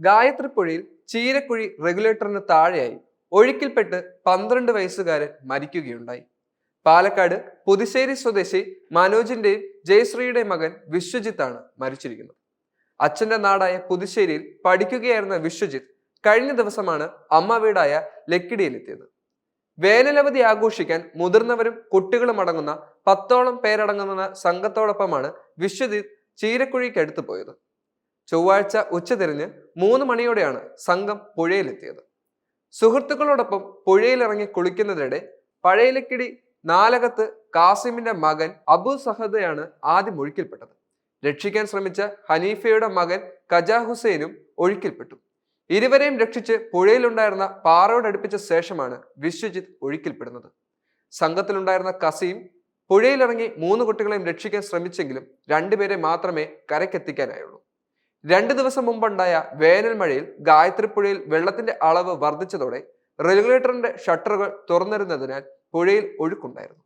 ഗായത്രി പുഴയിൽ ചീരക്കുഴി റെഗുലേറ്ററിന് താഴെയായി ഒഴുക്കിൽപ്പെട്ട് പന്ത്രണ്ട് വയസ്സുകാരൻ മരിക്കുകയുണ്ടായി. പാലക്കാട് പുതുശ്ശേരി സ്വദേശി മനോജിന്റെയും ജയശ്രീയുടെ മകൻ വിശ്വജിത്താണ് മരിച്ചിരിക്കുന്നത്. അച്ഛന്റെ നാടായ പുതുശ്ശേരിയിൽ പഠിക്കുകയായിരുന്ന വിശ്വജിത്ത് കഴിഞ്ഞ ദിവസമാണ് അമ്മ വീടായ ലക്കിടിയിലെത്തിയത്. വേനലവധി ആഘോഷിക്കാൻ മുതിർന്നവരും കുട്ടികളും അടങ്ങുന്ന പത്തോളം പേരടങ്ങുന്ന സംഘത്തോടൊപ്പമാണ് വിശ്വജിത്ത് ചീരക്കുഴിക്കടുത്ത് പോയത്. ചൊവ്വാഴ്ച ഉച്ചതിരിഞ്ഞ് മൂന്ന് മണിയോടെയാണ് സംഘം പുഴയിലെത്തിയത്. സുഹൃത്തുക്കളോടൊപ്പം പുഴയിലിറങ്ങി കുളിക്കുന്നതിനിടെ പഴയലക്കിടി നാലകത്ത് കാസിമിന്റെ മകൻ അബു സഹദയാണ് ആദ്യം ഒഴുക്കിൽപ്പെട്ടത്. രക്ഷിക്കാൻ ശ്രമിച്ച ഹനീഫയുടെ മകൻ കജാ ഹുസൈനും ഒഴുക്കിൽപ്പെട്ടു. ഇരുവരെയും രക്ഷിച്ച് പുഴയിലുണ്ടായിരുന്ന പാറയോട് അടുപ്പിച്ച ശേഷമാണ് വിശ്വജിത്ത് ഒഴുക്കിൽപ്പെടുന്നത്. സംഘത്തിലുണ്ടായിരുന്ന കസീം പുഴയിലിറങ്ങി മൂന്ന് കുട്ടികളെയും രക്ഷിക്കാൻ ശ്രമിച്ചെങ്കിലും രണ്ടുപേരെ മാത്രമേ കരക്കെത്തിക്കാനായുള്ളൂ രണ്ട് ദിവസം മുമ്പുണ്ടായ വേനൽ മഴയിൽ ഗായത്രി പുഴയിൽ വെള്ളത്തിന്റെ അളവ് വർദ്ധിച്ചതോടെ റെഗുലേറ്ററിന്റെ ഷട്ടറുകൾ തുറന്നിരുന്നതിനാൽ പുഴയിൽ ഒഴുക്കുണ്ടായിരുന്നു.